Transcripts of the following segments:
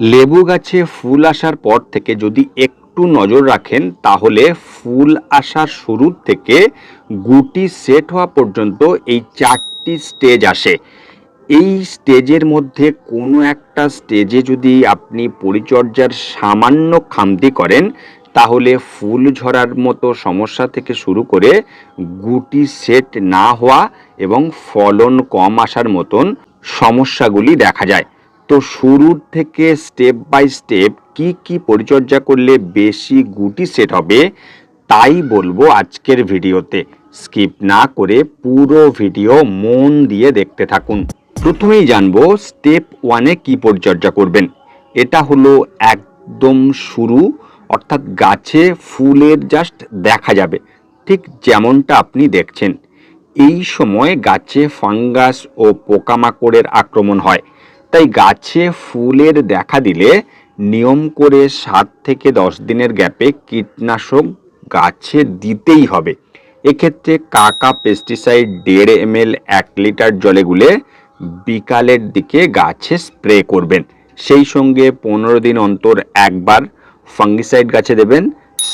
লেবু গাছে ফুল আসার পর থেকে যদি একটু নজর রাখেন, তাহলে ফুল আসার শুরুর থেকে গুটি সেট হওয়া পর্যন্ত এই চারটি স্টেজ আসে। এই স্টেজের মধ্যে কোনো একটা স্টেজে যদি আপনি পরিচর্যার সামান্য খামতি করেন, তাহলে ফুল ঝরার মতো সমস্যা থেকে শুরু করে গুটি সেট না হওয়া এবং ফলন কম আসার মতন সমস্যাগুলি দেখা যায়। তো শুরুর থেকে স্টেপ বাই স্টেপ কি কি পরিচর্যা করলে বেশি গুটি সেট হবে, তাই বলব আজকের ভিডিওতে। স্কিপ না করে পুরো ভিডিও মন দিয়ে দেখতে থাকুন। প্রথমেই জানব স্টেপ ওয়ানে কি পরিচর্যা করবেন। এটা হলো একদম শুরু, অর্থাৎ গাছে ফুলের জাস্ট দেখা যাবে। ঠিক যেমনটা আপনি দেখছেন। এই সময় গাছে ফাঙ্গাস ও পোকামাকড়ের আক্রমণ হয়। তাই গাছে ফুলের দেখা দিলে নিয়ম করে সাত থেকে দশ দিনের গ্যাপে কীটনাশক গাছে দিতেই হবে। এক্ষেত্রে কাকা পেস্টিসাইড দেড় এম এল এক লিটার জলে গুলে বিকালের দিকে গাছে স্প্রে করবেন। সেই সঙ্গে পনেরো দিন অন্তর একবার ফাঙ্গিসাইড গাছে দেবেন।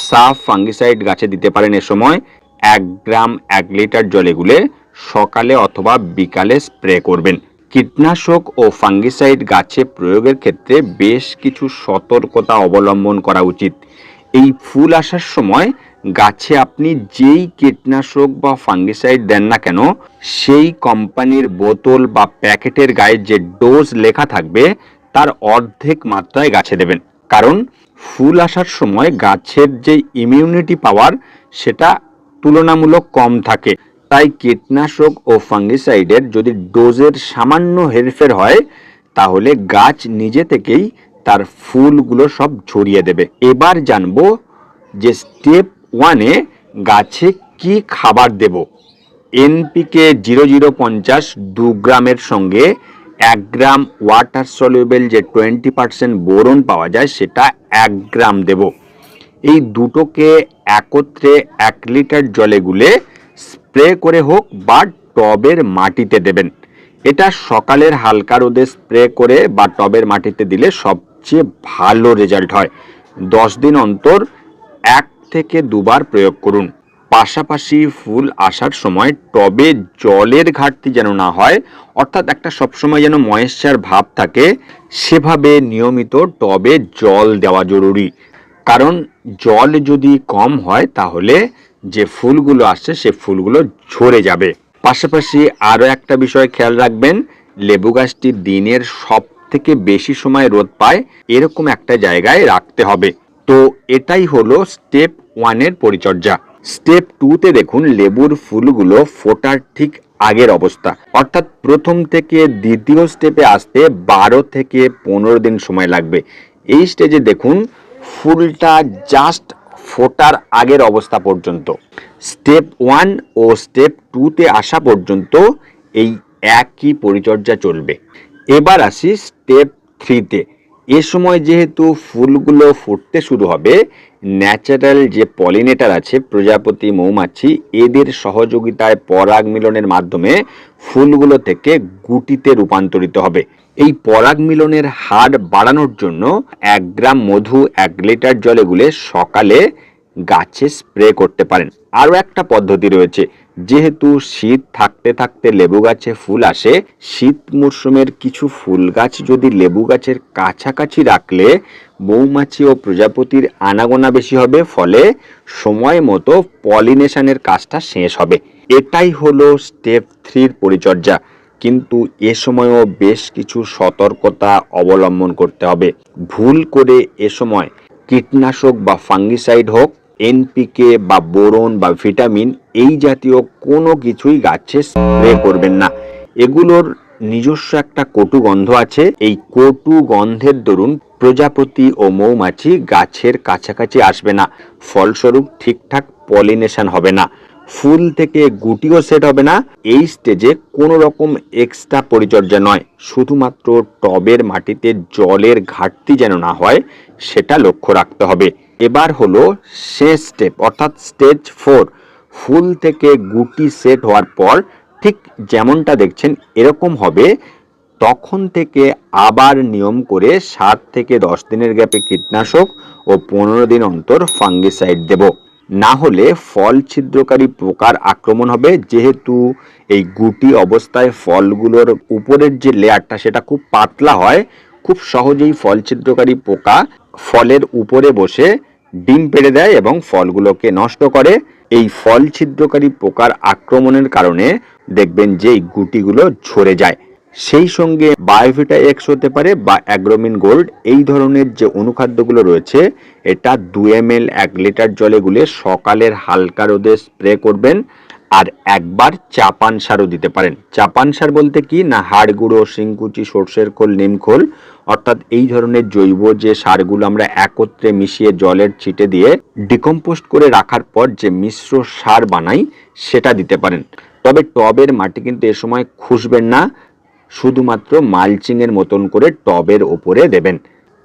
সাফ ফাঙ্গিসাইড গাছে দিতে পারেন এ সময় এক গ্রাম এক লিটার জলে গুলে সকালে অথবা বিকালে স্প্রে করবেন। কীটনাশক ও ফাঙ্গিসাইড গাছে প্রয়োগের ক্ষেত্রে বেশ কিছু সতর্কতা অবলম্বন করা উচিত। এই ফুল আসার সময় গাছে আপনি যেই কীটনাশক বা ফাঙ্গিসাইড দেন না কেন, সেই কোম্পানির বোতল বা প্যাকেটের গায়ে যে ডোজ লেখা থাকবে, তার অর্ধেক মাত্রায় গাছে দেবেন। কারণ ফুল আসার সময় গাছের যে ইমিউনিটি পাওয়ার সেটা তুলনামূলক কম থাকে। তাই কীটনাশক ও ফাঙ্গিসাইডের যদি ডোজের সামান্য হেরফের হয়, তাহলে গাছ নিজে থেকেই তার ফুলগুলো সব ছড়িয়ে দেবে। এবার জানব যে স্টেপ ওয়ানে গাছে কি খাবার দেব। এনপিকে জিরো জিরো পঞ্চাশ দু গ্রামের সঙ্গে এক গ্রাম ওয়াটার সলিউবেল যে টোয়েন্টি পার্সেন্ট বোরন পাওয়া যায়, সেটা এক গ্রাম দেব। এই দুটোকে একত্রে এক লিটার জলে গুলে স্প্রে করে হোক বা টবের মাটিতে দেবেন। এটা সকালের হালকা রোদে স্প্রে করে বা টবের মাটিতে দিলে সবচেয়ে ভালো রেজাল্ট হয়। দশ দিন অন্তর এক থেকে দুবার প্রয়োগ করুন। পাশাপাশি ফুল আসার সময় টবে জলের ঘাটতি যেন না হয়, অর্থাৎ একটা সবসময় যেন ময়েশ্চার ভাব থাকে, সেভাবে নিয়মিত টবে জল দেওয়া জরুরি। কারণ জল যদি কম হয় তাহলে যে ফুলগুলো আসছে, সে ফুলগুলো ঝরে যাবে। পাশাপাশি আরও একটা বিষয় খেয়াল রাখবেন, লেবু গাছটি দিনের সব থেকে বেশি সময় রোদ পায়, এরকম একটা জায়গায় রাখতে হবে। তো এটাই হলো স্টেপ ওয়ানের পরিচর্যা। স্টেপ টুতে দেখুন, লেবুর ফুলগুলো ফোটার ঠিক আগের অবস্থা। অর্থাৎ প্রথম থেকে দ্বিতীয় স্টেপে আসতে বারো থেকে পনেরো দিন সময় লাগবে। এই স্টেজে দেখুন, ফুলটা জাস্ট ফোটার আগের অবস্থা পর্যন্ত। স্টেপ ওয়ান ও স্টেপ টুতে আসা পর্যন্ত এই একই পরিচর্যা চলবে। এবার আসি স্টেপ থ্রিতে। এ সময় যেহেতু ফুলগুলো ফুটতে শুরু হবে, ন্যাচারাল যে পলিনেটার আছে, প্রজাপতি, মৌমাছি, এদের সহযোগিতায় পরাগ মিলনের মাধ্যমে ফুলগুলো থেকে গুটিতে রূপান্তরিত হবে। এই পরাগ মিলনের হার বাড়ানোর জন্য এক গ্রাম মধু এক লিটার জলে গুলে সকালে গাছে স্প্রে করতে পারেন। আরও একটা পদ্ধতি রয়েছে যেহেতু শীত থাকতে থাকতে লেবু গাছে ফুল আসে, শীত মরশুমের কিছু ফুল গাছ যদি লেবু গাছের কাছাকাছি রাখলে মৌমাছি ও প্রজাপতির আনাগোনা বেশি হবে, ফলে সময় মতো পলিনেশনের কাজটা শেষ হবে। এটাই হলো স্টেপ থ্রির পরিচর্যা। কিন্তু এ সময়ও বেশ কিছু সতর্কতা অবলম্বন করতে হবে। ভুল করে এ সময় কীটনাশক বা ফাঙ্গিসাইড হোক, এনপিকে বা বোরন বা ভিটামিন এই জাতীয় কোনো কিছুই গাছে স্প্রে করবেন না। এগুলোর নিজস্ব একটা কটু গন্ধ আছে। এই কটু গন্ধের দরুন প্রজাপতি ও মৌমাছি গাছের কাছাকাছি আসবে না। ফলস্বরূপ ঠিকঠাক পলিনেশন হবে না। ফুল থেকে গুটিও সেট হবে না। এই স্টেজে কোনো রকম এক্সট্রা পরিচর্যা নয়। শুধুমাত্র টবের মাটিতে জলের ঘাটতি যেন না হয়, সেটা লক্ষ্য রাখতে হবে। এবার হলো শেষ স্টেপ অর্থাৎ স্টেজ ফোর ফুল থেকে গুটি সেট হওয়ার পর ঠিক যেমনটা দেখছেন, এরকম হবে। তখন থেকে আবার নিয়ম করে সাত থেকে দশ দিনের গ্যাপে কীটনাশক ও পনেরো দিন অন্তর ফাঙ্গিসাইড দেব। না হলে ফল ছিদ্রকারী পোকার আক্রমণ হবে। যেহেতু এই গুটি অবস্থায় ফলগুলোর উপরের যে লেয়ারটা, সেটা খুব পাতলা হয়, খুব সহজেই ফল ছিদ্রকারী পোকা ফলের উপরে বসে ডিম পেড়ে দেয় এবং ফলগুলোকে নষ্ট করে। এই ফল ছিদ্রকারী পোকার আক্রমণের কারণে দেখবেন যে গুটিগুলো ঝরে যায়। সেই সঙ্গে বায়োভিটা এক্স হতে পারে বা অ্যাগ্রোমিন গোল্ড, এই ধরনের যে অনুখাদ্যগুলো রয়েছে, এটা দু এম এল এক লিটার জলে গুলে সকালের হালকা রোদে স্প্রে করবেন আর একবার চাপান সারও দিতে পারেন। চাপান সার বলতে কি? না হাড় গুঁড়ো, শিংকুচি, সর্ষের খোল নিমখোল অর্থাৎ এই ধরনের জৈব যে সারগুলো আমরা একত্রে মিশিয়ে জলের ছিটে দিয়ে ডিকম্পোস্ট করে রাখার পর যে মিশ্র সার বানাই, সেটা দিতে পারেন। তবে টবের মাটি কিন্তু এ সময় খুসবেন না, শুধুমাত্র মালচিংয়ের মতন করে টবের ওপরে দেবেন।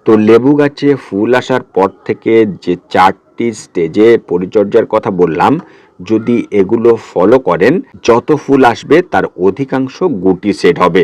তো লেবু গাছে ফুল আসার পর থেকে যে চারটি স্টেজে পরিচর্যার কথা বললাম, যদি এগুলো ফলো করেন, যত ফুল আসবে তার অধিকাংশ গুটি সেট হবে।